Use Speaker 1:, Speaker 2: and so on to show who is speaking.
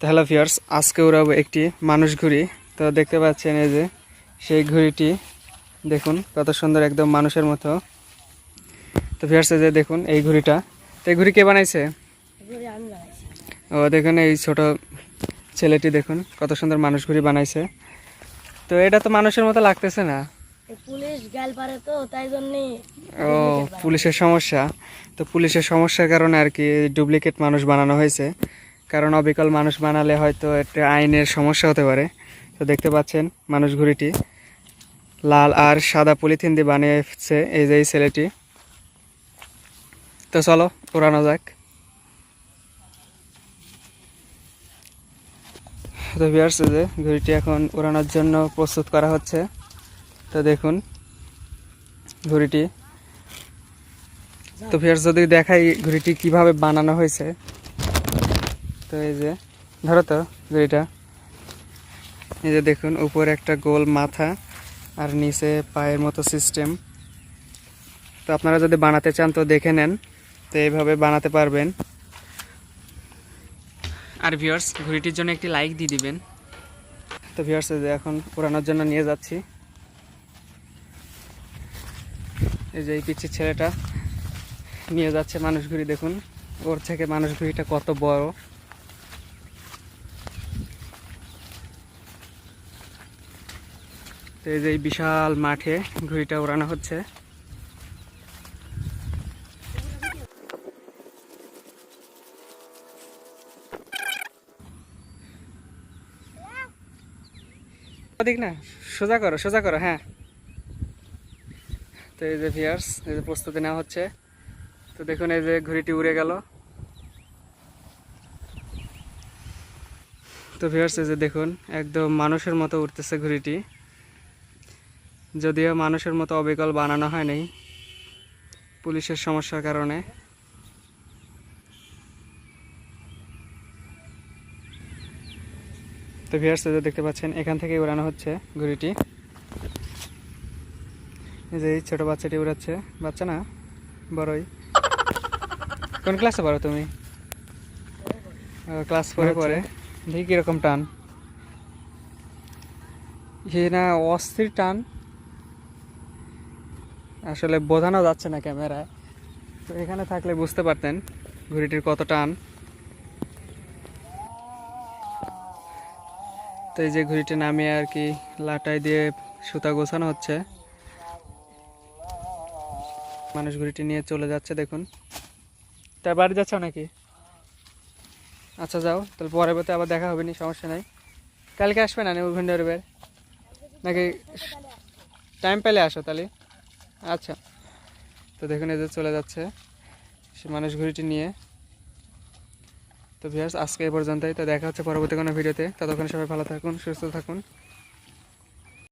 Speaker 1: তো hello fierce আজকে উড়াবো একটি মানুষ ঘুড়ি। তো দেখতে পাচ্ছেন এই যে সেই ঘুড়িটি দেখুন কত সুন্দর একদম মানুষের মতো। তো ফিয়ার্স এই যে দেখুন এই ঘুড়িটা। তো এই ঘুড়ি কে বানাইছে? ও দেখুন এই ছোট ছেলেটি দেখুন কত সুন্দর মানুষ ঘুড়ি বানাইছে। তো এটা তো মানুষের মতো লাগতেছে না?
Speaker 2: পুলিশ গাল পারে তো তাই জন্যে
Speaker 1: ও পুলিশের সমস্যা। তো পুলিশের সমস্যার কারণে আর কি ডুপ্লিকেট মানুষ বানানো হয়েছে। কারণ অবিকল মানুষ বানালে হয়তো একটা আইনের সমস্যা হতে পারে। তো দেখতে পাচ্ছেন মানুষ ঘুড়িটি লাল আর সাদা পলিথিন দিয়ে বানিয়েছে এই যে এই ছেলেটি। তো চলো পুরানো যাক। তো ভিউয়ার্স এই যে ঘুড়িটি এখন উড়ানোর জন্য প্রস্তুত করা হচ্ছে। তো দেখুন ঘুড়িটি। তো ফের যদি দেখাই ঘুড়িটি কীভাবে বানানো হয়েছে তো এই যে, ধরো তো ঘুড়িটা এই যে দেখুন, উপরে একটা গোল মাথা আর নিচে পায়ের মতো সিস্টেম তো আপনারা যদি বানাতে চান তো দেখে নেন, তো এইভাবে বানাতে পারবেন। আর ভিউয়ার্স ঘুড়িটির জন্য একটি লাইক দিয়ে দিবেন। তো যে এখন পুরানোর জন্য নিয়ে যাচ্ছি। এই যে এই পিচ্ছির ছেলেটা নিয়ে যাচ্ছে মানুষ ঘুড়ি, দেখুন। ওর থেকে মানুষ ঘুড়িটা কত বড়। তো এই যে এই বিশাল মাঠে ঘুড়িটা ওড়ানো হচ্ছে। ওদিক না, সোজা করো সোজা করো হ্যাঁ। তো এই যে ভিয়ার্স এই যে প্রস্তুতি নেওয়া হচ্ছে। তো দেখুন এই যে ঘুড়িটি উড়ে গেল। তো ভিয়ার্স এই যে দেখুন, একদম মানুষের মতো উঠতেছে ঘুড়িটি। যদিও মানুষের মতো অবিকল বানানো হয় নাই পুলিশের সমস্যার কারণে। তো ভিয়ার্স দেখতে পাচ্ছেন এখান থেকে উড়ানো হচ্ছে ঘুড়িটি। এই যে ছোট বাচ্চাটি উড়াচ্ছে। বাচ্চা না? বড়ই। কোন ক্লাসে পড়ো তুমি? ক্লাস ফোরে পরে দেখি কীরকম টান। সে না অস্থির টান। আসলে বোঝানো যাচ্ছে না ক্যামেরায়। তো এখানে থাকলে বুঝতে পারতেন ঘুড়িটির কত টান। তো এই যে ঘুড়িটি নামিয়ে আর কি লাটাই দিয়ে সুতা গোছানো হচ্ছে। মানুষ ঘুড়িটি নিয়ে চলে যাচ্ছে, দেখুন। তা বাড়ি যাচ্ছ নাকি? আচ্ছা যাও। তাহলে পরে বলতে আবার দেখা হবে নি, সমস্যা নাই। কালকে আসবে না নেবু বের? নাকি টাইম পেলে আসো তাহলে? আচ্ছা। তো দেখুন এদের চলে যাচ্ছে সে মানুষ ঘুড়িটি নিয়ে। তো ভিয়ার্স আজকে এই পর্যন্তই। তো দেখা হচ্ছে পরবর্তী কোনো ভিডিওতে। ততক্ষণ সবাই ভালো থাকুন, সুস্থ থাকুন।